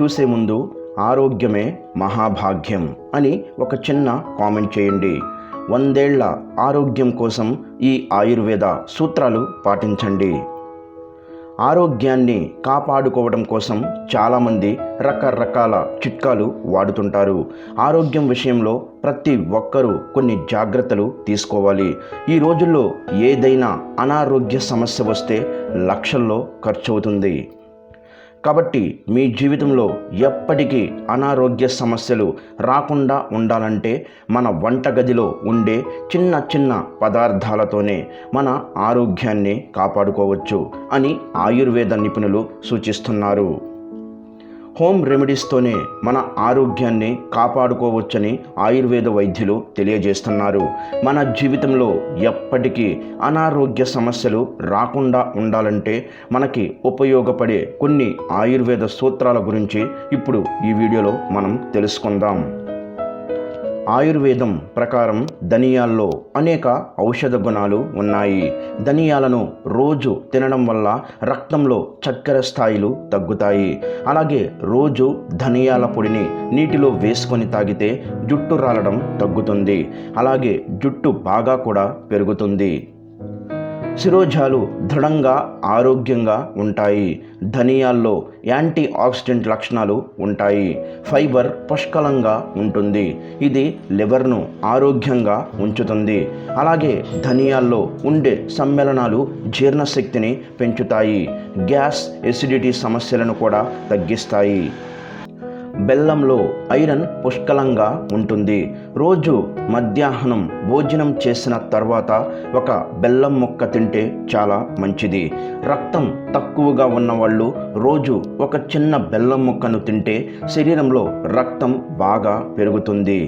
చూసే ముందు ఆరోగ్యమే మహాభాగ్యం అని ఒక చిన్న కామెంట్ చేయండి. వందేళ్ళ ఆరోగ్యం కోసం ఈ ఆయుర్వేద సూత్రాలు పాటించండి. ఆరోగ్యాన్ని కాపాడుకోవడం కోసం చాలామంది రకరకాల చిట్కాలు వాడుతుంటారు. ఆరోగ్యం విషయంలో ప్రతి ఒక్కరూ కొన్ని జాగ్రత్తలు తీసుకోవాలి. ఈ రోజుల్లో ఏదైనా అనారోగ్య సమస్య వస్తే లక్షల్లో ఖర్చవుతుంది. కాబట్టి మీ జీవితంలో ఎప్పటికీ అనారోగ్య సమస్యలు రాకుండా ఉండాలంటే మన వంటగదిలో ఉండే చిన్న చిన్న పదార్థాలతోనే మన ఆరోగ్యాన్ని కాపాడుకోవచ్చు అని ఆయుర్వేద నిపుణులు సూచిస్తున్నారు. హోమ్ రెమెడీస్తోనే మన ఆరోగ్యాన్ని కాపాడుకోవచ్చని ఆయుర్వేద వైద్యులు తెలియజేస్తున్నారు. మన జీవితంలో ఎప్పటికీ అనారోగ్య సమస్యలు రాకుండా ఉండాలంటే మనకి ఉపయోగపడే కొన్ని ఆయుర్వేద సూత్రాల గురించి ఇప్పుడు ఈ వీడియోలో మనం తెలుసుకుందాం. ఆయుర్వేదం ప్రకారం ధనియాల్లో అనేక ఔషధ గుణాలు ఉన్నాయి. ధనియాలను రోజు తినడం వల్ల రక్తంలో చక్కెర స్థాయిలు తగ్గుతాయి. అలాగే రోజు ధనియాల పొడిని నీటిలో వేసుకొని తాగితే జుట్టు రాలడం తగ్గుతుంది. అలాగే జుట్టు బాగా కూడా పెరుగుతుంది. శిరోజాలు దృఢంగా ఆరోగ్యంగా ఉంటాయి. ధనియాల్లో యాంటీ ఆక్సిడెంట్ లక్షణాలు ఉంటాయి. ఫైబర్ పుష్కలంగా ఉంటుంది. ఇది లివర్ను ఆరోగ్యంగా ఉంచుతుంది. అలాగే ధనియాల్లో ఉండే సమ్మేళనాలు జీర్ణశక్తిని పెంచుతాయి. గ్యాస్ ఎసిడిటీ సమస్యలను కూడా తగ్గిస్తాయి. బెల్లంలో ఐరన్ పుష్కలంగా ఉంటుంది. రోజు మధ్యాహ్నం భోజనం చేసిన తర్వాత ఒక బెల్లం ముక్క తింటే చాలా మంచిది. రక్తం తక్కువగా ఉన్నవాళ్ళు రోజు ఒక చిన్న బెల్లం ముక్కను తింటే శరీరంలో రక్తం బాగా పెరుగుతుంది.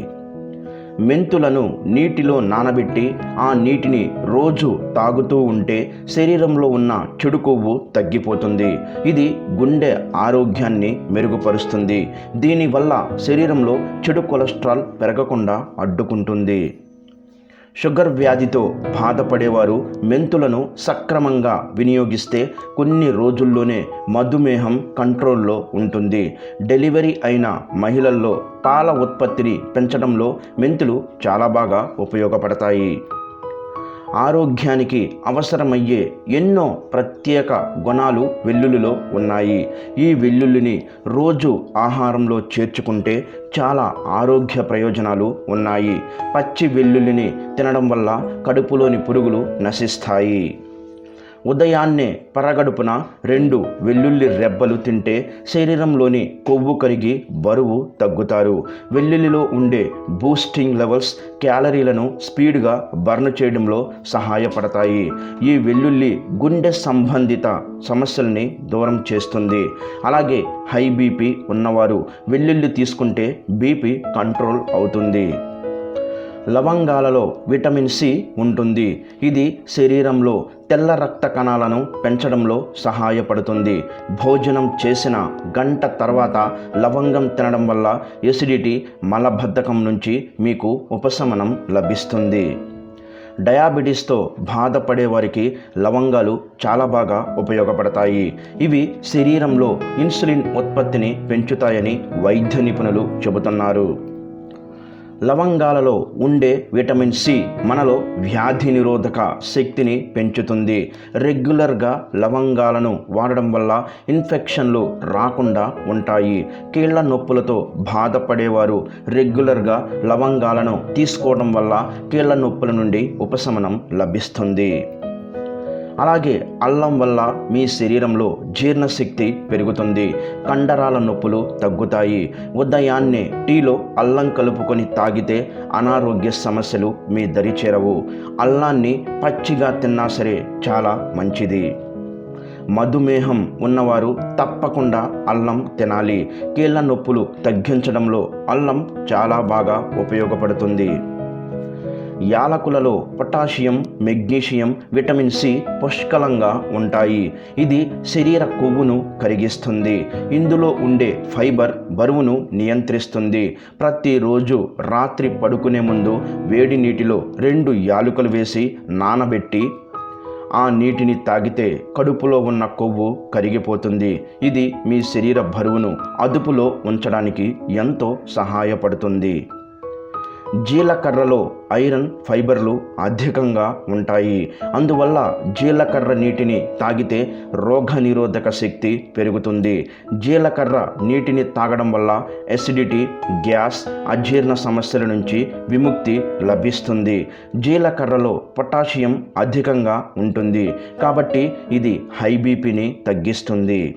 మెంతులను నీటిలో నానబెట్టి ఆ నీటిని రోజు తాగుతూ ఉంటే శరీరంలో ఉన్న చెడు కొవ్వు తగ్గిపోతుంది. ఇది గుండె ఆరోగ్యాన్ని మెరుగుపరుస్తుంది. దీనివల్ల శరీరంలో చెడు కొలెస్ట్రాల్ పెరగకుండా అడ్డుకుంటుంది. షుగర్ వ్యాధితో బాధపడేవారు మెంతులను సక్రమంగా వినియోగిస్తే కొన్ని రోజుల్లోనే మధుమేహం కంట్రోల్లో ఉంటుంది. డెలివరీ అయిన మహిళల్లో పాల ఉత్పత్తిని పెంచడంలో మెంతులు చాలా బాగా ఉపయోగపడతాయి. ఆరోగ్యానికి అవసరమయ్యే ఎన్నో ప్రత్యేక గుణాలు వెల్లుల్లిలో ఉన్నాయి. ఈ వెల్లుల్లిని రోజు ఆహారంలో చేర్చుకుంటే చాలా ఆరోగ్య ప్రయోజనాలు ఉన్నాయి. పచ్చి వెల్లుల్లిని తినడం వల్ల కడుపులోని పురుగులు నశిస్తాయి. ఉదయాన్నే పరగడుపున రెండు వెల్లుల్లి రెబ్బలు తింటే శరీరంలోని కొవ్వు కరిగి బరువు తగ్గుతారు. వెల్లుల్లిలో ఉండే బూస్టింగ్ లెవెల్స్ క్యాలరీలను స్పీడ్గా బర్న్ చేయడంలో సహాయపడతాయి. ఈ వెల్లుల్లి గుండె సంబంధిత సమస్యల్ని దూరం చేస్తుంది. అలాగే హై బీపీ ఉన్నవారు వెల్లుల్లి తీసుకుంటే బీపీ కంట్రోల్ అవుతుంది. లవంగాలలో విటమిన్ సి ఉంటుంది. ఇది శరీరంలో తెల్ల రక్త కణాలను పెంచడంలో సహాయపడుతుంది. భోజనం చేసిన గంట తర్వాత లవంగం తినడం వల్ల ఎసిడిటీ మలబద్ధకం నుంచి మీకు ఉపశమనం లభిస్తుంది. డయాబెటీస్తో బాధపడే వారికి లవంగాలు చాలా బాగా ఉపయోగపడతాయి. ఇవి శరీరంలో ఇన్సులిన్ ఉత్పత్తిని పెంచుతాయని వైద్య నిపుణులు చెబుతున్నారు. లవంగాలలో ఉండే విటమిన్ సి మనలో వ్యాధి నిరోధక శక్తిని పెంచుతుంది. రెగ్యులర్గా లవంగాలను వాడడం వల్ల ఇన్ఫెక్షన్లు రాకుండా ఉంటాయి. కీళ్ళ నొప్పులతో బాధపడేవారు రెగ్యులర్గా లవంగాలను తీసుకోవడం వల్ల కీళ్ళ నొప్పుల నుండి ఉపశమనం లభిస్తుంది. అలాగే అల్లం వల్ల మీ శరీరంలో జీర్ణశక్తి పెరుగుతుంది. కండరాల నొప్పులు తగ్గుతాయి. ఉదయాన్నే టీలో అల్లం కలుపుకొని తాగితే అనారోగ్య సమస్యలు మీ దరి చేరవు. అల్లాన్ని పచ్చిగా తిన్నా సరే చాలా మంచిది. మధుమేహం ఉన్నవారు తప్పకుండా అల్లం తినాలి. కీళ్ళ నొప్పులు తగ్గించడంలో అల్లం చాలా బాగా ఉపయోగపడుతుంది. యాలకులలో పొటాషియం మెగ్నీషియం విటమిన్ సి పుష్కలంగా ఉంటాయి. ఇది శరీర కొవ్వును కరిగిస్తుంది. ఇందులో ఉండే ఫైబర్ బరువును నియంత్రిస్తుంది. ప్రతిరోజు రాత్రి పడుకునే ముందు వేడి నీటిలో రెండు యాలకులు వేసి నానబెట్టి ఆ నీటిని తాగితే కడుపులో ఉన్న కొవ్వు కరిగిపోతుంది. ఇది మీ శరీర బరువును అదుపులో ఉంచడానికి ఎంతో సహాయపడుతుంది. జీలకర్రలో ఐరన్ ఫైబర్లు అధికంగా ఉంటాయి. అందువల్ల జీలకర్ర నీటిని తాగితే రోగనిరోధక శక్తి పెరుగుతుంది. జీలకర్ర నీటిని తాగడం వల్ల ఎసిడిటీ గ్యాస్ అజీర్ణ సమస్యల నుంచి విముక్తి లభిస్తుంది. జీలకర్రలో పొటాషియం అధికంగా ఉంటుంది. కాబట్టి ఇది హై బీపీని తగ్గిస్తుంది.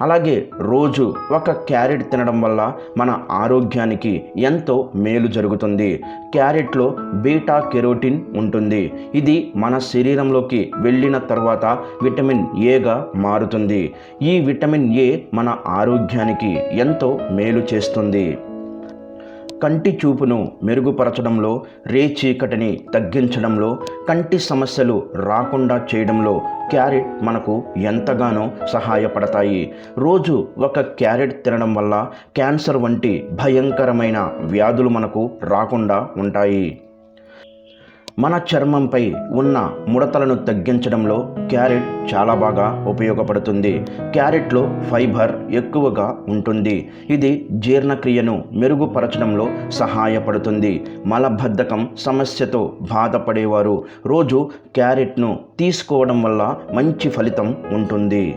అలాగే రోజు ఒక క్యారెట్ తినడం వల్ల మన ఆరోగ్యానికి ఎంతో మేలు జరుగుతుంది. క్యారెట్లో బీటా కెరోటిన్ ఉంటుంది. ఇది మన శరీరంలోకి వెళ్ళిన తర్వాత విటమిన్ ఏగా మారుతుంది. ఈ విటమిన్ ఏ మన ఆరోగ్యానికి ఎంతో మేలు చేస్తుంది. కంటి చూపును మెరుగుపరచడంలో రేచీకటిని తగ్గించడంలో కంటి సమస్యలు రాకుండా చేయడంలో క్యారెట్ మనకు ఎంతగానో సహాయపడతాయి. రోజు ఒక క్యారెట్ తినడం వల్ల క్యాన్సర్ వంటి భయంకరమైన వ్యాధులు మనకు రాకుండా ఉంటాయి. మన చర్మంపై ఉన్న ముడతలను తగ్గించడంలో క్యారెట్ చాలా బాగా ఉపయోగపడుతుంది. క్యారెట్లో ఫైబర్ ఎక్కువగా ఉంటుంది. ఇది జీర్ణక్రియను మెరుగుపరచడంలో సహాయపడుతుంది. మలబద్ధకం సమస్యతో బాధపడేవారు. రోజు క్యారెట్ను తీసుకోవడం వల్ల మంచి ఫలితం ఉంటుంది.